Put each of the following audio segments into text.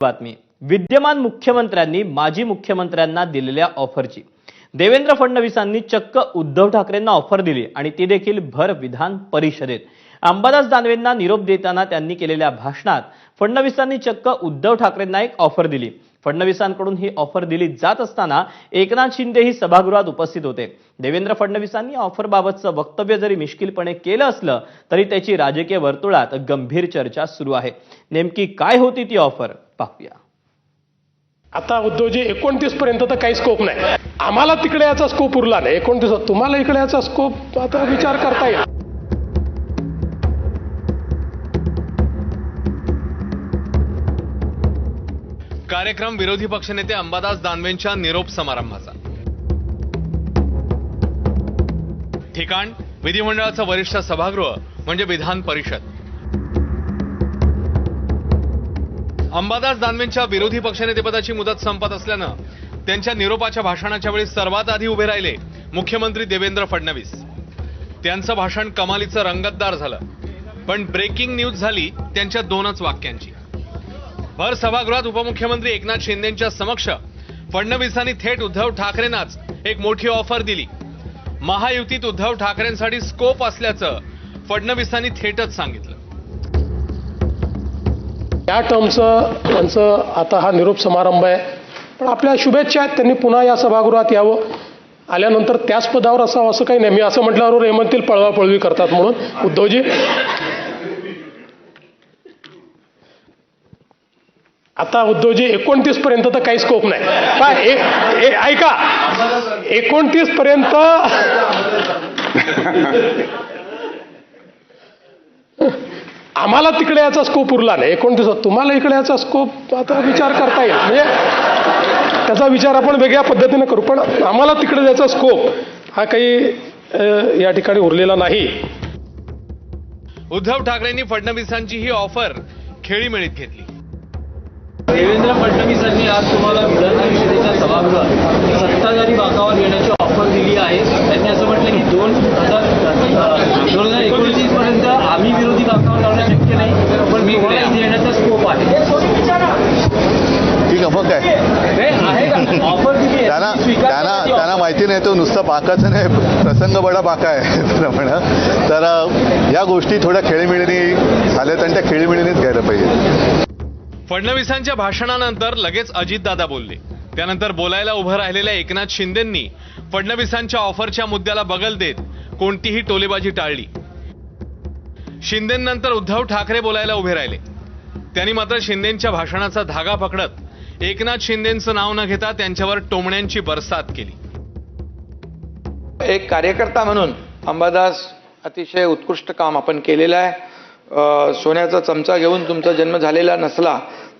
बातमी. विद्यमान मुख्यमंत्र्यांनी माजी मुख्यमंत्र्यांना दिलेल्या ऑफरची. देवेंद्र फडणवीसांनी चक्क उद्धव ठाकरेंना ऑफर दिली आणि ती देखील भर विधान परिषदेत. अंबादास दानवेंना निरोप देताना त्यांनी केलेल्या भाषणात फडणवीसांनी चक्क उद्धव ठाकरेंना एक ऑफर दिली. फडणवीसांकडून ही ऑफर दिली जात असताना एकनाथ शिंदे ही सभागृहात उपस्थित होते. देवेंद्र फडणवीसांनी ऑफरबाबतचं वक्तव्य जरी मिश्किलपणे केलं असलं तरी त्याची राजकीय वर्तुळात गंभीर चर्चा सुरू आहे. नेमकी काय होती ती ऑफर पाहूया. आता उद्योजी एकोणतीस पर्यंत तर काही स्कोप नाही. आम्हाला तिकडे याचा स्कोप उरला नाही. एकोणतीस तुम्हाला इकडे याचा स्कोप आता विचार करता येईल. कार्यक्रम विरोधी पक्षनेते अंबादास दानवेंच्या निरोप समारंभाचा. ठिकाण विधिमंडळाचं वरिष्ठ सभागृह म्हणजे विधान परिषद. अंबादास दानवेंच्या विरोधी पक्षनेतेपदाची मुदत संपत असल्यानं त्यांच्या निरोपाच्या भाषणाच्या वेळी सर्वात आधी उभे राहिले मुख्यमंत्री देवेंद्र फडणवीस. त्यांचं भाषण कमालीचं रंगतदार झालं. पण ब्रेकिंग न्यूज झाली त्यांच्या दोनच वाक्यांची. भर सभागृहात उपमुख्यमंत्री एकनाथ शिंदेच्या समक्ष फडणवीसांनी थेट उद्धव ठाकरेंनाच एक मोठी ऑफर दिली. महायुतीत उद्धव ठाकरेंसाठी स्कोप असल्याचं फडणवीसांनी थेटच सांगितलं. या टर्मचं त्यांचं आता हा निरोप समारंभ आहे. पण आपल्या शुभेच्छा आहेत त्यांनी पुन्हा या सभागृहात यावं. आल्यानंतर त्याच पदावर असावं असं काही नाही. मी असं म्हटल्यावर हे म्हणतील पळवापळवी करतात म्हणून. उद्धवजी आता उद्धवजी एकोणतीस पर्यंत तर काही स्कोप नाही. काय ऐका. एकोणतीस पर्यंत आम्हाला तिकडे याचा स्कोप उरला नाही. एकोणतीस तुम्हाला इकडे याचा स्कोप आता विचार करता येईल. म्हणजे त्याचा विचार आपण वेगळ्या पद्धतीने करू. पण आम्हाला तिकडे याचा स्कोप हा काही या ठिकाणी उरलेला नाही. उद्धव ठाकरेंनी फडणवीसांची ही ऑफर खेळीमेळीत घेतली. देवेंद्र फडणवीसांनी आज तुम्हाला विधान परिषदेच्या सभागृहात सत्ताधारी बाकावर येण्याची ऑफर दिली आहे. त्यांनी असं म्हटलं की दोन हजार दोन हजार एकोणतीस पर्यंत आम्ही विरोधी बाकावर लावणं शक्य नाही पण मी येण्याचा स्कोप आहे. ठीक आहे मग काय ऑफर दिली त्यांना त्यांना त्यांना. माहिती नाही तो नुसतं पाकाचं नाही प्रसंग बडा पाका आहे म्हणा. तर या गोष्टी थोड्या खेळीमिळीनी झाल्यात आणि त्या खेळीमिळीनीच घ्यायला पाहिजे. फडणवीसांच्या भाषणानंतर लगेच अजितदादा बोलले. त्यानंतर बोलायला उभं राहिलेल्या एकनाथ शिंदेंनी फडणवीसांच्या ऑफरच्या मुद्द्याला बगल देत कोणतीही टोलेबाजी टाळली. शिंदेनंतर उद्धव ठाकरे बोलायला उभे राहिले. त्यांनी मात्र शिंदेच्या भाषणाचा धागा पकडत एकनाथ शिंदेचं नाव न घेता त्यांच्यावर टोमण्यांची बरसात केली. एक कार्यकर्ता म्हणून अंबादास अतिशय उत्कृष्ट काम आपण केलेलं आहे. सोन्याचा चमचा घेऊन तुमचा जन्म झालेला नसला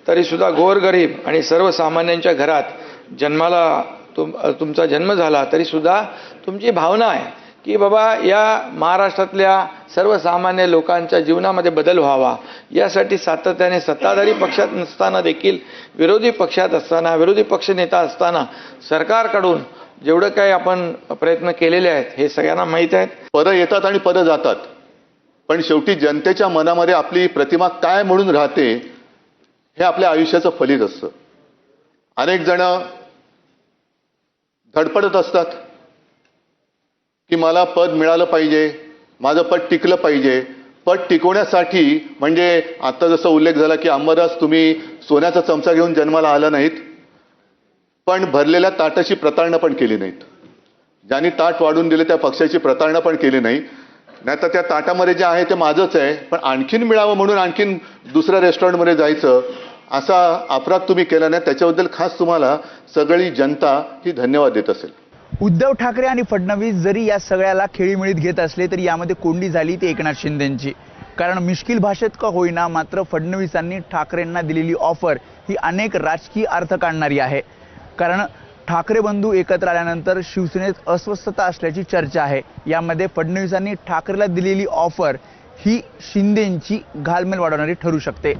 तरीसुद्धा गोरगरीब आणि सर्वसामान्यांच्या घरात जन्माला तुम तुमचा जन्म झाला तरीसुद्धा तुमची भावना आहे की बाबा या महाराष्ट्रातल्या सर्वसामान्य लोकांच्या जीवनामध्ये बदल व्हावा. यासाठी सातत्याने सत्ताधारी पक्षात नसताना देखील विरोधी पक्षात असताना विरोधी पक्षनेता असताना सरकारकडून जेवढं काही आपण प्रयत्न केलेले आहेत हे सगळ्यांना माहीत आहेत. पदं येतात आणि पदं जातात. पण शेवटी जनतेच्या मनामध्ये आपली प्रतिमा काय म्हणून राहते हे आपल्या आयुष्याचं फलित असतं. अनेक जण धडपडत असतात की मला पद मिळालं पाहिजे माझं पद टिकलं पाहिजे. पद टिकवण्यासाठी म्हणजे आता जसं उल्लेख झाला की अंबादास तुम्ही सोन्याचा चमचा घेऊन जन्माला आला नाहीत पण भरलेल्या ताटाची प्रतारणा पण केली नाहीत. ज्यांनी ताट वाढून दिले त्या पक्षाची प्रतारणा पण केली नाही. नाहीतर त्या ताटामध्ये जे आहे ते माझंच आहे. पण आणखीन मिळावं म्हणून आणखीन दुसऱ्या रेस्टॉरंटमध्ये जायचं असा अपराध तुम्ही केला नाही. त्याच्याबद्दल खास तुम्हाला सगळी जनता ही धन्यवाद देत असेल. उद्धव ठाकरे आणि फडणवीस जरी या सगळ्याला खेळीमेळीत घेत असले तरी यामध्ये कोंडी झाली ती एकनाथ शिंदेची. कारण मिश्किल भाषेत का होईना मात्र फडणवीसांनी ठाकरेंना दिलेली ऑफर ही अनेक राजकीय अर्थ काढणारी आहे. कारण ठाकरे बंधू एकत्र आल्यानंतर शिवसेनेत अस्वस्थता असल्याची चर्चा आहे. यामध्ये फडणवीसांनी ठाकरेला दिलेली ऑफर ही शिंदेची घालमेल वाढवणारी ठरू शकते.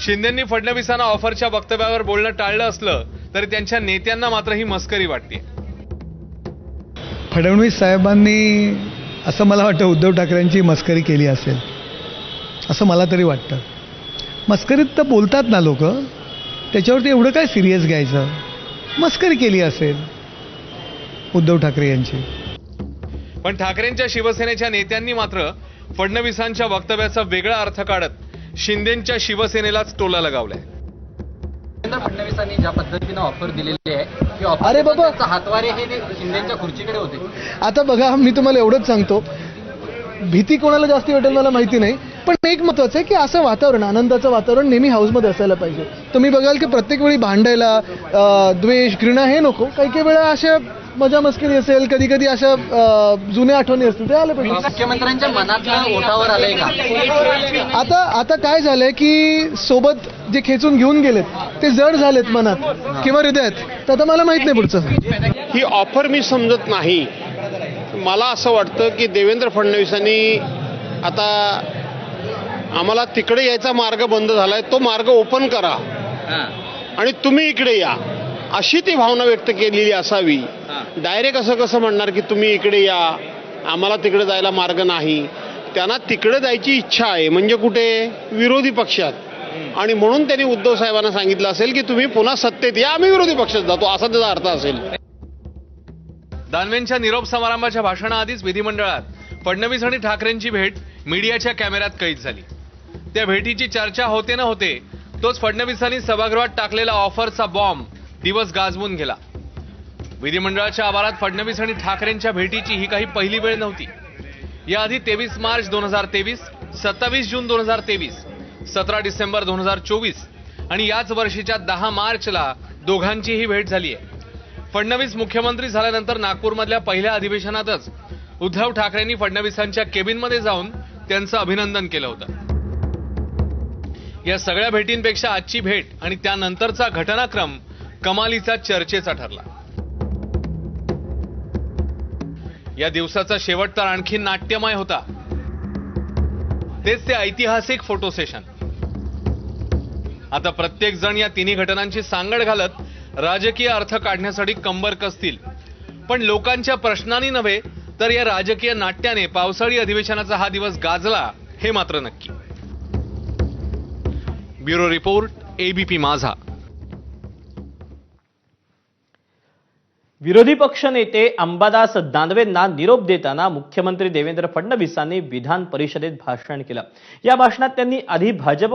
शिंदेंनी फडणवीसांना ऑफरच्या वक्तव्यावर बोलणं टाळलं असलं तरी त्यांच्या नेत्यांना मात्र ही मस्करी वाटते. फडणवीस साहेबांनी असं मला वाटतं उद्धव ठाकरेंची मस्करी केली असेल. असं मला तरी वाटतं. मस्करीत तर बोलतात ना लोक. त्याच्यावरती एवढं काय सिरियस घ्यायचं? मस्करी केली असेल. उद्धव ठाकरे यांची. पण ठाकरेंच्या शिवसेनेच्या नेत्यांनी मात्र फडणवीसांच्या वक्तव्याचा वेगळा अर्थ काढत शिंदेच्या शिवसेनेलाच टोला लगावलाय. देवेंद्र फडणवीसांनी ज्या पद्धतीनं ऑफर दिलेली आहे अरे बाबा. हातवारे हे शिंदेच्या खुर्चीकडे होते. आता बघा मी तुम्हाला एवढंच सांगतो. भीती कोणाला जास्ती वाटेल मला माहिती नाही. पण एक महत्वाचं आहे की असं वातावरण आनंदाचं वातावरण नेहमी हाऊसमध्ये असायला पाहिजे. तुम्ही बघाल की प्रत्येक वेळी भांडायला द्वेष घृणा हे नको. काही काही वेळा अशा मजा मस्करी असेल कधी कधी अशा जुन्या आठवणी असतील ते आले पाहिजे. मुख्यमंत्र्यांच्या मनातलं ओठावर आलंय का? आता आता काय झालंय की सोबत जे खेचून घेऊन गेलेत ते जड झालेत मनात किंवा हृदयात. तर आता मला माहीत नाही पुढचं. ही ऑफर मी समजत नाही. मला असं वाटतं की देवेंद्र फडणवीसांनी आता आम्हाला तिकडे यायचा मार्ग बंद झालाय. तो मार्ग ओपन करा. आणि तुम्ही इकडे या. अशी ती भावना व्यक्त केलेली असावी. डायरेक्ट असं कसं म्हणणार की तुम्ही इकडे या. आम्हाला तिकडे जायला मार्ग नाही. त्यांना तिकडे जायची इच्छा आहे. म्हणजे कुठे? विरोधी पक्षात. आणि म्हणून त्यांनी उद्धव साहेबांना सांगितलं असेल की तुम्ही पुन्हा सत्तेत या. आम्ही विरोधी पक्षात जातो. असा त्याचा अर्थ असेल. दानवेंच्या निरोप समारंभाच्या भाषणाआधीच विधिमंडळात फडणवीस आणि ठाकरेंची भेट मीडियाच्या कॅमेऱ्यात कैद झाली. त्या भेटीची चर्चा होते न होते तोच फडणवीसांनी सभागृहात टाकलेला ऑफरचा बॉम्ब दिवस गाजवून गेला. विधिमंडळाच्या आवारात फडणवीस आणि ठाकरेंच्या भेटीची ही काही पहिली वेळ नव्हती. याआधी तेवीस मार्च दोन हजार तेवीस सत्तावीस जून दोन हजार तेवीस सतरा डिसेंबर दोन हजार चोवीस आणि याच वर्षीच्या दहा मार्चला दोघांचीही भेट झाली आहे फडणवीस मुख्यमंत्री झाल्यानंतर नागपूरमधल्या पहिल्या अधिवेशनातच उद्धव ठाकरेंनी फडणवीसांच्या केबिनमध्ये जाऊन त्यांचं अभिनंदन केलं होतं. या सगळ्या भेटींपेक्षा आजची भेट आणि त्यानंतरचा घटनाक्रम कमालीचा चर्चेचा ठरला. या दिवसाचा शेवट तर आणखी नाट्यमय होता. तेच ते ऐतिहासिक फोटो सेशन. आता प्रत्येक जण या तिन्ही घटनांची सांगड घालत राजकीय अर्थ काढण्यासाठी कंबर कसतील. पण लोकांच्या प्रश्नांनी नव्हे तर या राजकीय नाट्याने पावसाळी अधिवेशनाचा हा दिवस गाजला हे मात्र नक्की. ब्युरो रिपोर्ट एबीपी माझा. विरोधी पक्ष नेते अंबादास दानवेंना निरोप देताना मुख्यमंत्री देवेंद्र फडणवीसांनी विधान परिषदेत भाषण केलं. या भाषणात त्यांनी आधी भाजप